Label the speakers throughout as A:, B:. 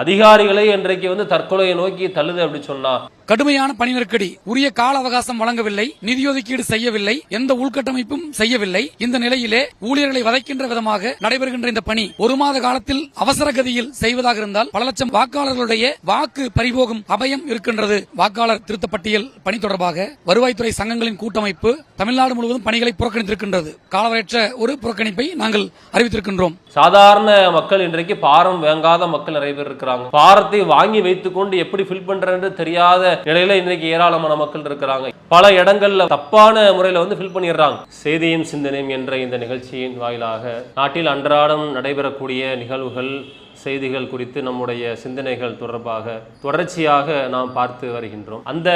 A: அதிகாரிகளை இன்றைக்கு வந்து தற்கொலையை நோக்கி தள்ளுது அப்படி சொன்னா.
B: கடுமையான பணி நெருக்கடி உரிய கால அவகாசம் வழங்கவில்லை. நிதி ஒதுக்கீடு செய்யவில்லை. எந்த உள்கட்டமைப்பும் செய்யவில்லை. இந்த நிலையிலே ஊழியர்களை வதைக்கின்ற விதமாக நடைபெறுகின்ற இந்த பணி ஒரு மாத காலத்தில் அவசர கதியில் செய்வதாக இருந்தால் பல லட்சம் வாக்காளர்களுடைய வாக்கு பறிபோகும் அபயம் இருக்கின்றது. வாக்காளர் திருத்த பட்டியல் பணி தொடர்பாக வருவாய்த்துறை சங்கங்களின் கூட்டமைப்பு தமிழ்நாடு முழுவதும் பணிகளை புறக்கணித்திருக்கின்றது. காலவரையற்ற ஒரு புறக்கணிப்பை நாங்கள் அறிவித்திருக்கின்றோம்.
A: சாதாரண மக்கள் இன்றைக்கு பாரம் வாங்காத மக்கள் நிறைய பேர் இருக்கிறாங்க. பாரத்தை வாங்கி வைத்துக்கொண்டு எப்படி ஃபில் பண்றேன்னு தெரியாத நிலையில இன்னைக்கு ஏராளமான மக்கள் இருக்கிறாங்க. பல இடங்கள்ல தப்பான முறையில வந்து ஃபில் பண்ணிடுறாங்க. செய்தியும் சிந்தனையும் என்ற இந்த நிகழ்ச்சியின் வாயிலாக நாட்டில் அன்றாடம் நடைபெறக்கூடிய நிகழ்வுகள் செய்திகள் குறித்து நம்முடைய சிந்தனைகள் தொடர்பாக தொடர்ச்சியாக நாம் பார்த்து வருகின்றோம். அந்த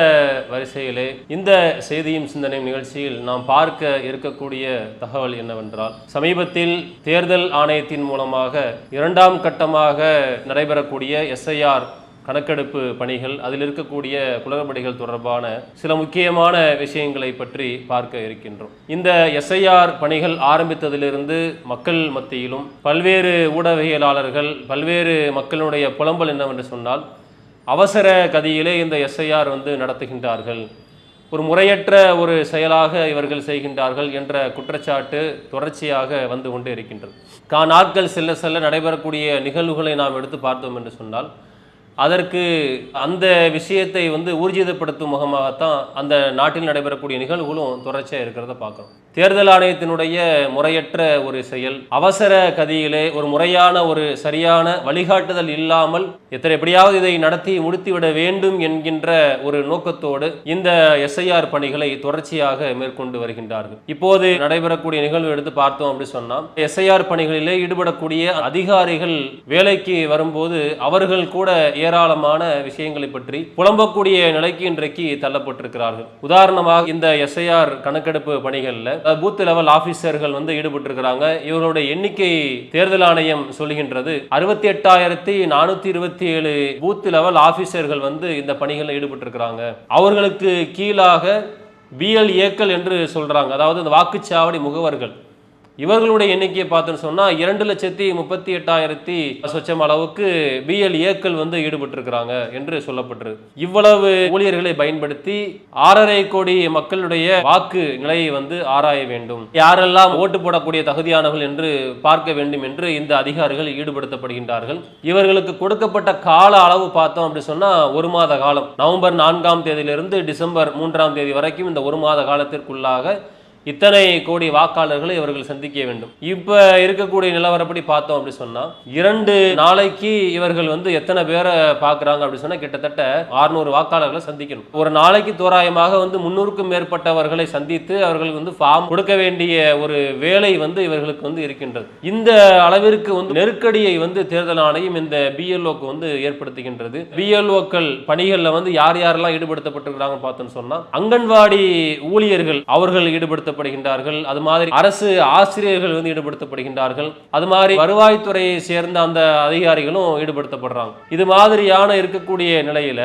A: வரிசையிலே இந்த செய்தியும் சிந்தனையும் நிகழ்ச்சியில் நாம் பார்க்க இருக்கக்கூடிய தகவல் என்னவென்றால் சமீபத்தில் தேர்தல் ஆணையத்தின் மூலமாக இரண்டாம் கட்டமாக நடைபெறக்கூடிய எஸ்ஐஆர் கணக்கெடுப்பு பணிகள் அதில் இருக்கக்கூடிய குளறுபடிகள் தொடர்பான சில முக்கியமான விஷயங்களை பற்றி பார்க்க இருக்கின்றோம். இந்த எஸ்ஐஆர் பணிகள் ஆரம்பித்ததிலிருந்து மக்கள் மத்தியிலும் பல்வேறு ஊடகவியலாளர்கள் பல்வேறு மக்களுடைய புலம்பல் என்னவென்று சொன்னால் அவசர கதியிலே இந்த எஸ்ஐஆர் வந்து நடத்துகின்றார்கள். ஒரு முறையற்ற ஒரு செயலாக இவர்கள் செய்கின்றார்கள் என்ற குற்றச்சாட்டு தொடர்ச்சியாக வந்து கொண்டே இருக்கின்றது. கா நாட்கள் செல்ல செல்ல நடைபெறக்கூடிய நிகழ்வுகளை நாம் எடுத்து பார்த்தோம் என்று சொன்னால் அதற்கு அந்த விஷயத்தை வந்து ஊர்ஜிதப்படுத்தும் முகமாகத்தான் அந்த நாட்டில் நடைபெறக்கூடிய நிகழ்வுகளும் தொடர்ச்சியாக இருக்கிறத பார்க்குறோம். தேர்தல் ஆணையத்தினுடைய முறையற்ற ஒரு செயல் அவசர கதியிலே ஒரு முறையான ஒரு சரியான வழிகாட்டுதல் இல்லாமல் எத்தனை எப்படியாவது இதை நடத்தி முடித்துவிட வேண்டும் என்கின்ற ஒரு நோக்கத்தோடு இந்த எஸ்ஐஆர் பணிகளை தொடர்ச்சியாக மேற்கொண்டு வருகின்றார்கள். இப்போது நடைபெறக்கூடிய நிகழ்வு எடுத்து பார்த்தோம் அப்படி சொன்னால் எஸ்ஐஆர் பணிகளிலே ஈடுபடக்கூடிய அதிகாரிகள் வேலைக்கு வரும்போது அவர்கள் கூட ஏராளமான விஷயங்களை பற்றி புலம்பக்கூடிய நிலைக்கு இன்றைக்கு தள்ளப்பட்டிருக்கிறார்கள். உதாரணமாக இந்த எஸ்ஐஆர் கணக்கெடுப்பு பணிகளில் பூத் லெவல் ஆபீசர்கள் வந்து ஈடுபட்டிருக்கிறாங்க. இவர்களுடைய எண்ணிக்கை தேர்தல் ஆணையம் சொல்லுகின்றது அறுபத்தி எட்டாயிரத்தி நானூத்தி இருபத்தி ஏழு பூத் லெவல் ஆபீசர்கள் வந்து இந்த பணிகளில் ஈடுபட்டிருக்கிறாங்க. அவர்களுக்கு கீழாக பிஎல்ஏக்கள் என்று சொல்றாங்க. அதாவது இந்த வாக்குச்சாவடி முகவர்கள். இவர்களுடைய எண்ணிக்கையை பார்த்தோன்னு சொன்னால் இரண்டு லட்சத்தி முப்பத்தி எட்டாயிரத்தி சொச்சம் அளவுக்கு பிஎல் ஏக்கள் வந்து ஈடுபட்டிருக்கிறாங்க என்று சொல்லப்பட்டிருக்கு இவ்வளவு ஊழியர்களை பயன்படுத்தி ஆறரை கோடி மக்களுடைய வாக்கு நிலையை வந்து ஆராய வேண்டும். யாரெல்லாம் ஓட்டு போடக்கூடிய தகுதியானவர்கள் என்று பார்க்க வேண்டும் என்று இந்த அதிகாரிகள் ஈடுபடுத்தப்படுகின்றார்கள். இவர்களுக்கு கொடுக்கப்பட்ட கால அளவு பார்த்தோம் அப்படி சொன்னால் ஒரு மாத காலம். நவம்பர் நான்காம் தேதியிலிருந்து டிசம்பர் மூன்றாம் தேதி வரைக்கும் இந்த ஒரு மாத காலத்திற்குள்ளாக இத்தனை கோடி வாக்காளர்களை இவர்கள் சந்திக்க வேண்டும். இப்ப இருக்கக்கூடிய நிலவரப்படி பார்த்தோம் அப்படி சொன்னா இரண்டு நாளைக்கு இவர்கள் வந்து எத்தனை பேரை பார்க்குறாங்க அப்படி சொன்னா கிட்டத்தட்ட 600 வாக்காளர்களை சந்திக்கணும். ஒரு நாளைக்கு தோராயமாக வந்து முன்னூறுக்கும் மேற்பட்டவர்களை சந்தித்து அவர்களுக்கு வந்து ஃபார்ம் கொடுக்க வேண்டிய ஒரு வேலை வந்து இவர்களுக்கு வந்து இருக்கின்றது. இந்த அளவிற்கு வந்து நெருக்கடியை வந்து தேர்தல் ஆணையம் இந்த பிஎல்ஓக்கு வந்து ஏற்படுத்துகின்றது. பிஎல்ஓக்கள் பணிகளில் வந்து யார் யாரெல்லாம் ஈடுபடுத்தப்பட்டிருக்கிறாங்க பார்த்தோன்னு சொன்னா அங்கன்வாடி ஊழியர்கள் அவர்கள் ஈடுபடுத்த ஈடுபடுத்தப்படுகின்றார்கள். அது மாதிரி அரசு ஆசிரியர்கள் வந்து ஈடுபடுத்தப்படுகின்றார்கள். அது மாதிரி வருவாய்த்துறையை சேர்ந்த அந்த அதிகாரிகளும் ஈடுபடுத்தப்படுறாங்க. இது மாதிரியான இருக்கக்கூடிய நிலையில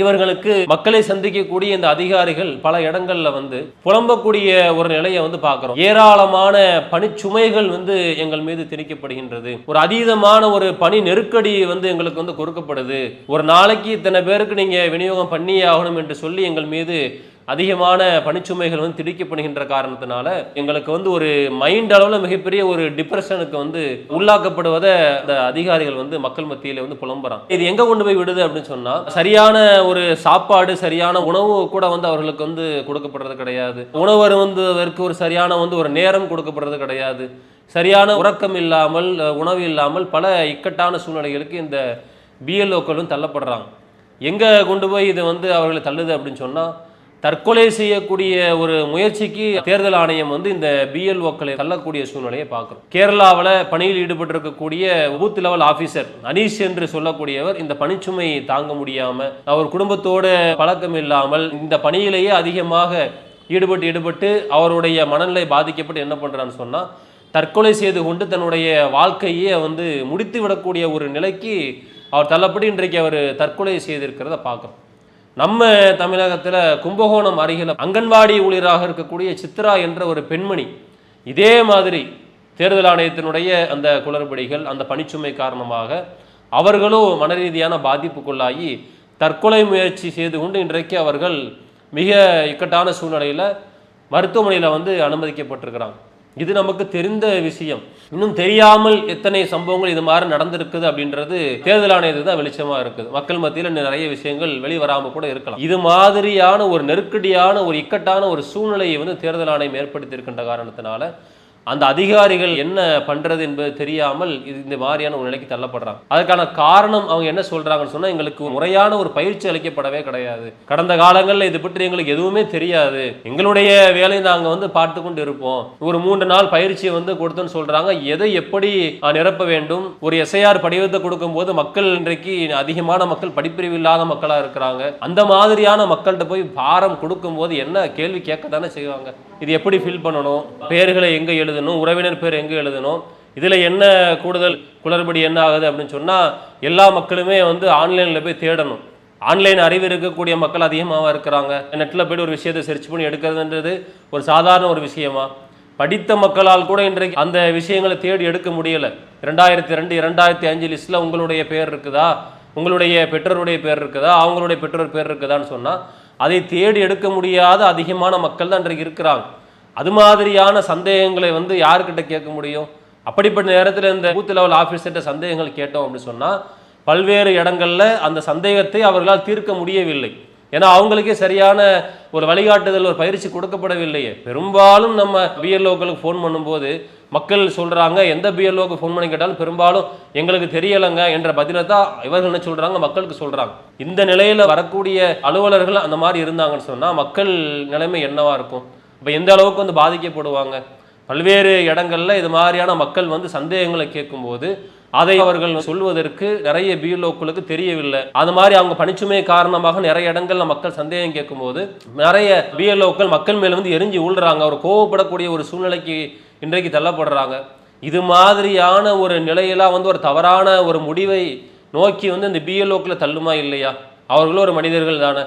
A: இவர்களுக்கு மக்களை சந்திக்கக்கூடிய இந்த அதிகாரிகள் பல இடங்கள்ல வந்து புலம்பக்கூடிய ஒரு நிலையை வந்து பார்க்கிறோம். ஏராளமான பணிச்சுமைகள் வந்து எங்கள் மீது திணிக்கப்படுகின்றது ஒரு அதீதமான ஒரு பணி நெருக்கடி வந்து எங்களுக்கு வந்து கொடுக்கப்படுது. ஒரு நாளைக்கு இத்தனை பேருக்கு நீங்க விநியோகம் பண்ணியே ஆகணும் என்று சொல்லி எங்கள் மீது அதிகமான பணிச்சுமைகள் வந்து திடிக்கப்படுகின்ற காரணத்தினால எங்களுக்கு வந்து ஒரு மைண்ட் அளவில் மிகப்பெரிய ஒரு டிப்ரெஷனுக்கு வந்து உள்ளாக்கப்படுவதை அந்த அதிகாரிகள் வந்து மக்கள் மத்தியில் வந்து புலம்புறாங்க. இது எங்கே கொண்டு போய் விடுது அப்படின்னு சொன்னால் சரியான ஒரு சாப்பாடு சரியான உணவு கூட வந்து அவர்களுக்கு வந்து கொடுக்கப்படுறது கிடையாது. உணவு அருந்துவதற்கு ஒரு சரியான வந்து ஒரு நேரம் கொடுக்கப்படுறது கிடையாது. சரியான உறக்கம் இல்லாமல் உணவு இல்லாமல் பல இக்கட்டான சூழ்நிலைகளுக்கு இந்த பிஎல்ஓக்களும் தள்ளப்படுறாங்க. எங்கே கொண்டு போய் இது வந்து அவர்களை தள்ளுது அப்படின்னு சொன்னால் தற்கொலை செய்யக்கூடிய ஒரு முயற்சிக்கு தேர்தல் ஆணையம் வந்து இந்த பிஎல்ஓக்களை தள்ளக்கூடிய சூழ்நிலையை பார்க்குறோம். கேரளாவில் பணியில் ஈடுபட்டிருக்கக்கூடிய பூத் லெவல் ஆஃபீஸர் அனீஷ் என்று சொல்லக்கூடியவர் இந்த பணிச்சுமை தாங்க முடியாமல் அவர் குடும்பத்தோட பழக்கம் இல்லாமல் இந்த பணியிலேயே அதிகமாக ஈடுபட்டு ஈடுபட்டு அவருடைய மனநிலை பாதிக்கப்பட்டு என்ன பண்ணுறான்னு சொன்னால் தற்கொலை செய்து கொண்டு தன்னுடைய வாழ்க்கையே வந்து முடித்து விடக்கூடிய ஒரு நிலைக்கு அவர் தள்ளப்பட்டு இன்றைக்கு அவர் தற்கொலை செய்திருக்கிறத பார்க்குறோம். நம்ம தமிழகத்தில் கும்பகோணம் அருகில் அங்கன்வாடி ஊழியராக இருக்கக்கூடிய சித்ரா என்ற ஒரு பெண்மணி இதே மாதிரி தேர்தல் ஆணையத்தினுடைய அந்த குளறுபடிகள் அந்த பணிச்சுமை காரணமாக அவர்களும் மன ரீதியான பாதிப்புக்குள்ளாகி தற்கொலை முயற்சி செய்து கொண்டு இன்றைக்கு அவர்கள் மிக இக்கட்டான சூழ்நிலையில் மருத்துவமனையில் வந்து அனுமதிக்கப்பட்டிருக்கிறாங்க. இது நமக்கு தெரிந்த விஷயம். இன்னும் தெரியாமல் எத்தனை சம்பவங்கள் இது மாதிரி நடந்திருக்குது அப்படின்றது தேர்தல் ஆணையத்துக்கு தான் வெளிச்சமா இருக்குது. மக்கள் மத்தியில் நிறைய விஷயங்கள் வெளிவராமல் கூட இருக்கலாம். இது மாதிரியான ஒரு நெருக்கடியான ஒரு இக்கட்டான ஒரு சூழ்நிலையை வந்து தேர்தல் ஆணையம் ஏற்படுத்தி இருக்கின்ற காரணத்தினால அந்த அதிகாரிகள் என்ன பண்றது என்பது தெரியாமல் இது இந்த மாதிரியான ஒரு நிலைக்கு தள்ளப்படுறாங்க. அதுக்கான காரணம் அவங்க என்ன சொல்றாங்கன்னு சொன்னா எங்களுக்கு முறையான ஒரு பயிற்சி அளிக்கப்படவே கிடையாது. கடந்த காலங்களில் இது பற்றி எங்களுக்கு எதுவுமே தெரியாது. எங்களுடைய வேலையை நாங்க வந்து பார்த்து கொண்டு இருப்போம். ஒரு மூன்று நாள் பயிற்சியை வந்து கொடுத்தோன்னு சொல்றாங்க. எதை எப்படி நிரப்ப வேண்டும்? ஒரு எஸ்ஐஆர் படிவத்தை கொடுக்கும்போது மக்கள் இன்றைக்கு அதிகமான மக்கள் படிப்பிரிவு இல்லாத மக்களா இருக்கிறாங்க. அந்த மாதிரியான மக்கள்கிட்ட போய் பாரம் கொடுக்கும்போது என்ன கேள்வி கேட்க தானே செய்வாங்க? இது எப்படி ஃபில் பண்ணணும்? பேர்களை எங்க எழுதணும் உறவினர் பேர் எங்க எழுதணும் இதுல என்ன கூடுதல் குளறுபடி என்ன ஆகுது அப்படின்னு சொன்னா எல்லா மக்களுமே வந்து ஆன்லைன்ல போய் தேடணும். ஆன்லைன் அறிவு இருக்கக்கூடிய மக்கள் அதிகமாக இருக்கிறாங்க. நெட்டில் போய்ட்டு ஒரு விஷயத்தை சர்ச் பண்ணி எடுக்கிறதுன்றது ஒரு சாதாரண ஒரு விஷயமா? படித்த மக்களால் கூட இன்றைக்கு அந்த விஷயங்களை தேடி எடுக்க முடியல. ரெண்டாயிரத்தி ரெண்டு இரண்டாயிரத்தி அஞ்சு லிஸ்ட்டில் உங்களுடைய பேர் இருக்குதா? உங்களுடைய பெற்றோருடைய பேர் இருக்குதா? அவங்களுடைய பெற்றோர் பேர் இருக்குதான்னு சொன்னால் அதை தேடி எடுக்க முடியாத அதிகமான மக்கள் தான் இன்றைக்கு இருக்கிறாங்க. அது மாதிரியான சந்தேகங்களை வந்து யாருக்கிட்ட கேட்க முடியும்? அப்படிப்பட்ட நேரத்தில் இந்த பூத் லெவல் ஆஃபீஸர்கிட்ட சந்தேகங்கள் கேட்டோம் அப்படின்னு சொன்னால் பல்வேறு இடங்களில் அந்த சந்தேகத்தை அவர்களால் தீர்க்க முடியவில்லை. ஏன்னா அவங்களுக்கே சரியான ஒரு வழிகாட்டுதல் ஒரு பயிற்சி கொடுக்கப்படவில்லையே. பெரும்பாலும் நம்ம பிஎல்ஓக்களுக்கு ஃபோன் பண்ணும்போது மக்கள் சொல்கிறாங்க எந்த பிஎல்ஓக்கு ஃபோன் பண்ணி கேட்டாலும் பெரும்பாலும் எங்களுக்கு தெரியலைங்க என்ற பதிலை தான் இவர்கள் என்ன சொல்கிறாங்க மக்களுக்கு சொல்கிறாங்க இந்த நிலையில் வரக்கூடிய அலுவலர்கள் அந்த மாதிரி இருந்தாங்கன்னு சொன்னால் மக்கள் நிலைமை என்னவாக இருக்கும்? இப்போ எந்த அளவுக்கு வந்து பாதிக்கப்படுவாங்க? பல்வேறு இடங்களில் இது மாதிரியான மக்கள் வந்து சந்தேகங்களை கேட்கும்போது அதை அவர்கள் சொல்வதற்கு நிறைய பிஎல்ஓக்களுக்கு தெரியவில்லை. அது மாதிரி அவங்க பணிச்சுமை காரணமாக நிறைய இடங்கள்ல மக்கள் சந்தேகம் கேட்கும்போது நிறைய பிஎல்ஓக்கள் மக்கள் மேல வந்து எரிஞ்சு உள்றாங்க அவர் கோவப்படக்கூடிய ஒரு சூழ்நிலைக்கு இன்றைக்கு தள்ளப்படுறாங்க. இது மாதிரியான ஒரு நிலையெல்லாம் வந்து ஒரு தவறான ஒரு முடிவை நோக்கி வந்து இந்த பிஎல்ஓக்களை தள்ளுமா இல்லையா? அவர்களும் ஒரு மனிதர்கள் தானே.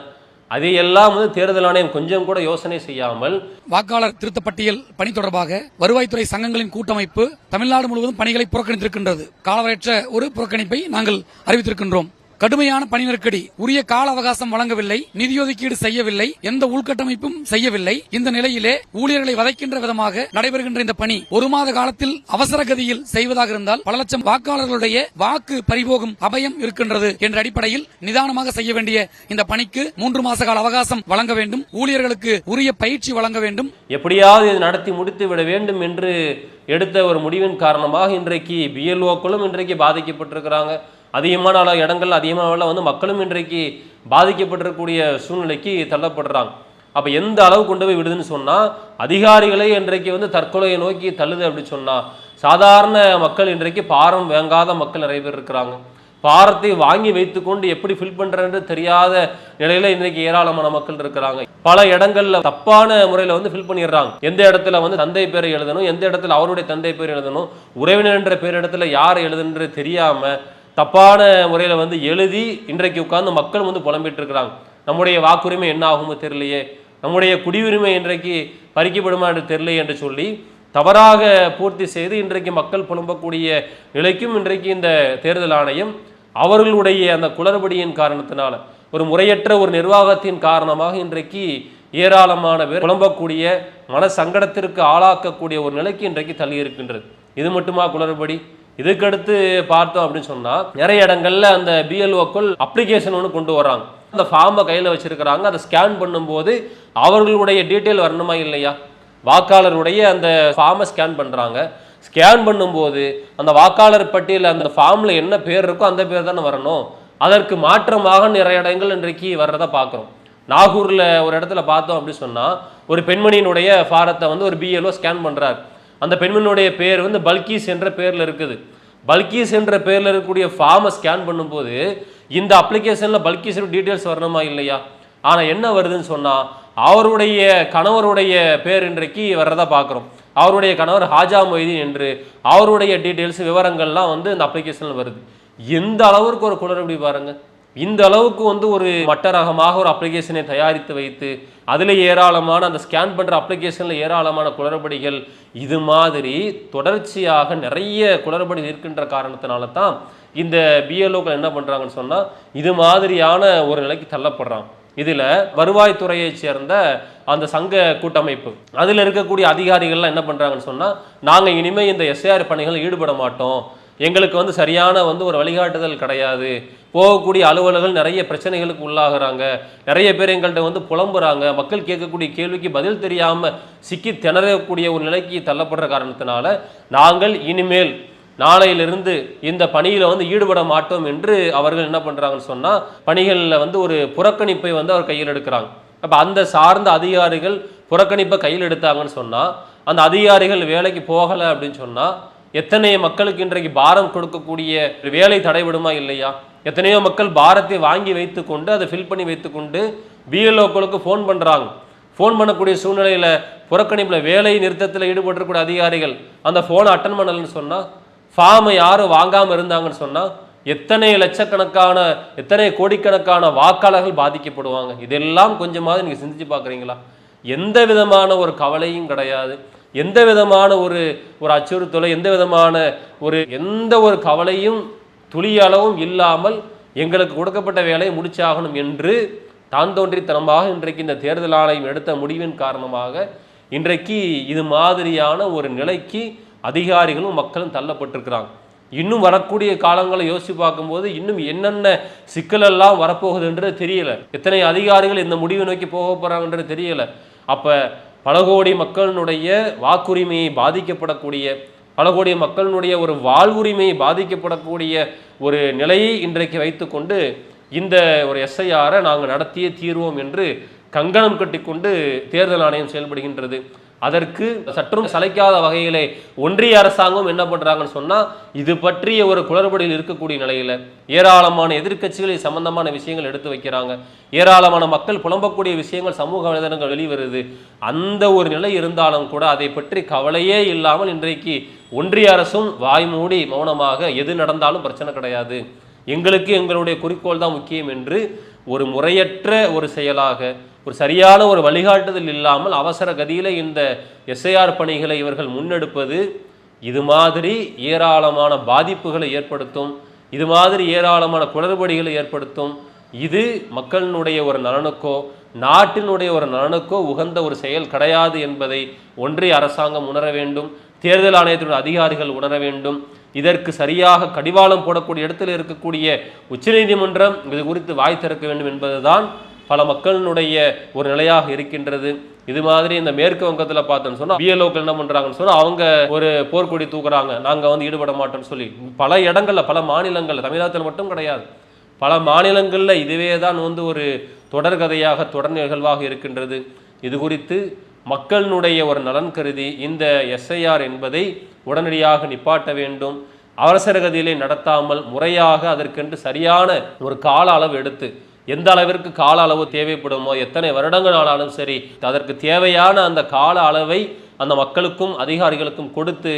A: அதையெல்லாம் வந்து தேர்தல் ஆணையம் கொஞ்சம் கூட யோசனை செய்யாமல்
B: வாக்காளர் திருத்த பட்டியல் பணி தொடர்பாக வருவாய்த்துறை சங்கங்களின் கூட்டமைப்பு தமிழ்நாடு முழுவதும் பணிகளை புறக்கணித்திருக்கின்றது. காலவரையற்ற ஒரு புறக்கணிப்பை நாங்கள் அறிவித்திருக்கின்றோம். கடுமையான பணி நெருக்கடி உரிய கால அவகாசம் வழங்கவில்லை. நிதி ஒதுக்கீடு செய்யவில்லை. எந்த உள்கட்டமைப்பும் செய்யவில்லை. இந்த நிலையிலே ஊழியர்களை வதைக்கின்ற விதமாக நடைபெறுகின்ற இந்த பணி ஒரு மாத காலத்தில் அவசர கதியில் செய்வதாக இருந்தால் பல லட்சம் வாக்காளர்களுடைய வாக்கு பறிபோகும் அபயம் இருக்கின்றது என்ற அடிப்படையில் நிதானமாக செய்ய வேண்டிய இந்த பணிக்கு மூன்று மாச கால அவகாசம் வழங்க வேண்டும். ஊழியர்களுக்கு உரிய பயிற்சி வழங்க வேண்டும்.
A: எப்படியாவது இது நடத்தி முடித்து விட வேண்டும் என்று எடுத்த ஒரு முடிவின் காரணமாக இன்றைக்கு பிஎல்ஓக்களும் இன்றைக்கு பாதிக்கப்பட்டிருக்கிறாங்க. அதிகமான அளவு இடங்கள் அதிகமான வந்து மக்களும் இன்றைக்கு பாதிக்கப்பட்டிருக்கக்கூடிய சூழ்நிலைக்கு தள்ளப்படுறாங்க. அப்போ எந்த அளவு கொண்டு போய் விடுதுன்னு சொன்னால் அதிகாரிகளே இன்றைக்கு வந்து தற்கொலையை நோக்கி தள்ளுது அப்படின்னு சொன்னால் சாதாரண மக்கள் இன்றைக்கு பாரம் வேங்காத மக்கள் நிறைய பேர் இருக்கிறாங்க. பாரத்தை வாங்கி வைத்துக்கொண்டு எப்படி ஃபில் பண்றேன்னு தெரியாத நிலையில் இன்றைக்கு ஏராளமான மக்கள் இருக்கிறாங்க. பல இடங்கள்ல தப்பான முறையில் வந்து ஃபில் பண்ணிடுறாங்க. எந்த இடத்துல வந்து தந்தை பேரை எழுதணும் எந்த இடத்துல அவருடைய தந்தை பேர் எழுதணும் உறவினர் என்ற பேர் இடத்துல யார் எழுதுன்றது தெரியாமல் தப்பான முறையில் வந்து எழுதி இன்றைக்கு உட்கார்ந்து மக்கள் வந்து புலம்பிட்டு இருக்கிறாங்க நம்முடைய வாக்குரிமை என்ன ஆகுமோ தெரியலையே. நம்முடைய குடியுரிமை இன்றைக்கு பறிக்கப்படுமா என்று தெரியலையே என்று சொல்லி தவறாக பூர்த்தி செய்து இன்றைக்கு மக்கள் புலம்பக்கூடிய நிலைக்கும் இன்றைக்கு இந்த தேர்தல் ஆணையம் அவர்களுடைய அந்த குளறுபடியின் காரணத்தினால ஒரு முறையற்ற ஒரு நிர்வாகத்தின் காரணமாக இன்றைக்கு ஏராளமான பேர் புலம்பக்கூடிய மன சங்கடத்திற்கு ஆளாக்கக்கூடிய ஒரு நிலைக்கு இன்றைக்கு தள்ளி இருக்கின்றது. இது மட்டுமா குளறுபடி? இதுக்கடுத்து பார்த்தோம் அப்படின்னு சொன்னா நிறைய இடங்கள்ல அந்த பிஎல்ஓக்குள் அப்ளிகேஷன் ஒன்று கொண்டு வராங்க அந்த ஃபார்மை கையில் வச்சிருக்கிறாங்க. அதை ஸ்கேன் பண்ணும்போது அவர்களுடைய டீட்டெயில் வரணுமா இல்லையா? வாக்காளருடைய அந்த ஃபார்மை ஸ்கேன் பண்ணுறாங்க ஸ்கேன் பண்ணும்போது அந்த வாக்காளர் பட்டியலில் அந்த ஃபார்மில் என்ன பேர் இருக்கோ அந்த பேர் தானே வரணும். அதற்கு மாற்றமாக நிறைய இடங்கள் இன்றைக்கு வர்றதை பார்க்குறோம். நாகூரில் ஒரு இடத்துல பார்த்தோம் அப்படின்னு சொன்னால் ஒரு பெண்மணியினுடைய ஃபாரத்தை வந்து ஒரு பிஎல்ஓ ஸ்கேன் பண்ணுறாரு அந்த பெண்மணியுடைய பேர் வந்து பல்கீஸ் என்ற பேரில் இருக்குது. பல்கீஸ் என்ற பேரில் இருக்கக்கூடிய ஃபார்மை ஸ்கேன் பண்ணும்போது இந்த அப்ளிகேஷனில் பல்கீஸ் டீட்டெயில்ஸ் வரணுமா இல்லையா? ஆனால் என்ன வருதுன்னு சொன்னால் அவருடைய கணவருடைய பேர் இன்றைக்கு வர்றதா பார்க்குறோம். அவருடைய கணவர் ஹாஜா மொய்தீன் என்று அவருடைய டீட்டெயில்ஸ் விவரங்கள்லாம் வந்து இந்த அப்ளிகேஷனில் வருது. எந்த அளவுக்கு ஒரு குளறுபடி பாருங்கள் இந்த அளவுக்கு வந்து ஒரு மட்ட ரகமாக ஒரு அப்ளிகேஷனை தயாரித்து வைத்து அதில் ஏராளமான அந்த ஸ்கேன் பண்ணுற அப்ளிகேஷனில் ஏராளமான குளறுபடிகள் இது மாதிரி தொடர்ச்சியாக நிறைய குளறுபடி இருக்கின்ற காரணத்தினால தான் இந்த பிஎல்ஓக்கள் என்ன பண்ணுறாங்கன்னு சொன்னால் இது மாதிரியான ஒரு நிலைக்கு தள்ளப்படுறாங்க இதில் வருவாய்த்துறையைச் சேர்ந்த அந்த சங்க கூட்டமைப்பு அதில் இருக்கக்கூடிய அதிகாரிகள்லாம் என்ன பண்ணுறாங்கன்னு சொன்னால் நாங்கள் இனிமேல் இந்த எஸ்ஏஆர் பணிகளில் ஈடுபட மாட்டோம். எங்களுக்கு வந்து சரியான வந்து ஒரு வழிகாட்டுதல் கிடையாது. போகக்கூடிய அலுவலர்கள் நிறைய பிரச்சனைகளுக்கு உள்ளாகுறாங்க. நிறைய பேர் எங்கள்கிட்ட வந்து புலம்புறாங்க. மக்கள் கேட்கக்கூடிய கேள்விக்கு பதில் தெரியாமல் சிக்கி திணறக்கூடிய ஒரு நிலைக்கு தள்ளப்படுற காரணத்தினால நாங்கள் இனிமேல் நாளையிலிருந்து இந்த பணியில் வந்து ஈடுபட மாட்டோம் என்று அவர்கள் என்ன பண்ணுறாங்கன்னு சொன்னால் பணிகளில் வந்து ஒரு புறக்கணிப்பை வந்து அவர் கையில் எடுக்கிறாங்க. அப்போ அந்த சார்ந்த அதிகாரிகள் புறக்கணிப்பை கையில் எடுத்தாங்கன்னு சொன்னால் அந்த அதிகாரிகள் வேலைக்கு போகலை அப்படின்னு சொன்னால் எத்தனை மக்களுக்கு இன்றைக்கு பாரம் கொடுக்கக்கூடிய ஒரு வேலை தடைபடுமா இல்லையா? எத்தனையோ மக்கள் பாரத்தை வாங்கி வைத்துக்கொண்டு அதை ஃபில் பண்ணி வைத்துக்கொண்டு பிஎல்ஓக்களுக்கு ஃபோன் பண்ணுறாங்க ஃபோன் பண்ணக்கூடிய சூழ்நிலையில் புறக்கணிப்பில் வேலை நிறுத்தத்தில் ஈடுபட்டிருக்கூடிய அதிகாரிகள் அந்த ஃபோனை அட்டன் பண்ணலன்னு சொன்னால் ஃபார்மை யாரும் வாங்காமல் இருந்தாங்கன்னு சொன்னால் எத்தனை லட்சக்கணக்கான எத்தனை கோடிக்கணக்கான வாக்காளர்கள் பாதிக்கப்படுவாங்க? இதெல்லாம் கொஞ்சமாவது நீங்கள் சிந்திச்சு பார்க்குறீங்களா? எந்த விதமான ஒரு கவலையும் கிடையாது. எந்த விதமான ஒரு ஒரு அச்சுறுத்தலோ எந்த விதமான ஒரு எந்த ஒரு கவலையும் துளியளவும் இல்லாமல் எங்களுக்கு கொடுக்கப்பட்ட வேலையை முடிச்சாகணும் என்று தான் தோன்றித்தனமாக இன்றைக்கு இந்த தேர்தல் ஆணையம் எடுத்த முடிவின் காரணமாக இன்றைக்கு இது மாதிரியான ஒரு நிலைக்கு அதிகாரிகளும் மக்களும் தள்ளப்பட்டிருக்கிறாங்க. இன்னும் வரக்கூடிய காலங்களை யோசிச்சு பார்க்கும்போது இன்னும் என்னென்ன சிக்கலெல்லாம் வரப்போகுதுன்றது தெரியலை. எத்தனை அதிகாரிகள் இந்த முடிவை நோக்கி போக போகிறாங்கன்றது தெரியலை. அப்போ பல கோடி மக்களினுடைய வாக்குரிமையை பாதிக்கப்படக்கூடிய பல கோடி மக்களினுடைய ஒரு வாழ்வுரிமையை பாதிக்கப்படக்கூடிய ஒரு நிலையை இன்றைக்கு வைத்துக்கொண்டு இந்த ஒரு எஸ்ஐஆரை நாங்கள் நடத்தியே தீர்வோம் என்று கங்கணம் கட்டிக்கொண்டு தேர்தல் ஆணையம் செயல்படுகின்றது. அதற்கு சற்றும் சளைக்காத வகையிலே ஒன்றிய அரசாங்கம் என்ன பண்ணுறாங்கன்னு சொன்னால் இது பற்றிய ஒரு குளறுபடியில் இருக்கக்கூடிய நிலையில் ஏராளமான எதிர்க்கட்சிகள் இது சம்பந்தமான விஷயங்கள் எடுத்து வைக்கிறாங்க. ஏராளமான மக்கள் புலம்பக்கூடிய விஷயங்கள் சமூக வலைதளங்கள் வெளிவருது. அந்த ஒரு நிலை இருந்தாலும் கூட அதை பற்றி கவலையே இல்லாமல் இன்றைக்கு ஒன்றிய அரசும் வாய்மூடி மௌனமாக எது நடந்தாலும் பிரச்சனை கிடையாது. எங்களுக்கு எங்களுடைய குறிக்கோள் தான் முக்கியம் என்று ஒரு முறையற்ற ஒரு செயலாக ஒரு சரியான ஒரு வழிகாட்டுதல் இல்லாமல் அவசர கதியில் இந்த எஸ்ஐஆர் பணிகளை இவர்கள் முன்னெடுப்பது இது மாதிரி ஏராளமான பாதிப்புகளை ஏற்படுத்தும் இது மாதிரி ஏராளமான குளறுபடிகளை ஏற்படுத்தும். இது மக்களினுடைய ஒரு நலனுக்கோ நாட்டினுடைய ஒரு நலனுக்கோ உகந்த ஒரு செயல் கிடையாது என்பதை ஒன்றிய அரசாங்கம் உணர வேண்டும் தேர்தல் ஆணையத்தினுடைய அதிகாரிகள் உணர வேண்டும். இதற்கு சரியாக கடிவாளம் போடக்கூடிய இடத்தில் இருக்கக்கூடிய உச்சநீதிமன்றம் இது குறித்து வாய் திறக்க வேண்டும் என்பதுதான் பல மக்களினுடைய ஒரு நிலையாக இருக்கின்றது. இது மாதிரி இந்த மேற்கு வங்கத்தில் பார்த்தோன்னு சொன்னால் பிஎல்ஓக்கள் என்ன பண்ணுறாங்கன்னு சொன்னால் அவங்க ஒரு போர்க்கொடி தூக்குறாங்க. நாங்கள் வந்து ஈடுபட மாட்டோம்னு சொல்லி. பல இடங்களில் பல மாநிலங்களில் தமிழகத்தில் மட்டும் கிடையாது. பல மாநிலங்களில் இதுவே தான் வந்து ஒரு தொடர்கதையாக தொடர் நிகழ்வாக இருக்கின்றது. இது குறித்து மக்களினுடைய ஒரு நலன் கருதி இந்த எஸ்ஐஆர் என்பதை உடனடியாக நிப்பாட்ட வேண்டும். அவசரகதியிலே நடத்தாமல் முறையாக அதற்கென்று சரியான ஒரு கால அளவு எடுத்து எந்த அளவிற்கு கால அளவு தேவைப்படுமோ எத்தனை வருடங்கள் ஆனாலும் சரி அதற்கு தேவையான அந்த கால அளவை அந்த மக்களுக்கும் அதிகாரிகளுக்கும் கொடுத்து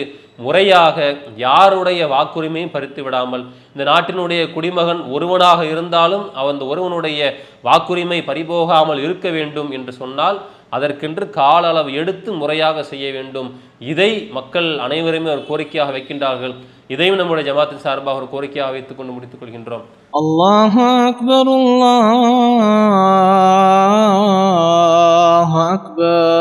A: முறையாக யாருடைய வாக்குரிமையும் பறித்து விடாமல் இந்த நாட்டினுடைய குடிமகன் ஒருவனாக இருந்தாலும் அவன் ஒருவனுடைய வாக்குரிமை பறிபோகாமல் இருக்க வேண்டும் என்று சொன்னால் அதற்கென்று கால அளவு எடுத்து முறையாக செய்ய வேண்டும். இதை மக்கள் அனைவருமே ஒரு கோரிக்கையாக வைக்கின்றார்கள். இதையும் நம்முடைய ஜமாத்தின் சார்பாக ஒரு கோரிக்கையாக வைத்துக் கொண்டு முடித்துக் கொள்கின்றோம்.
C: அல்லாஹ் அக்பர் அக்பர்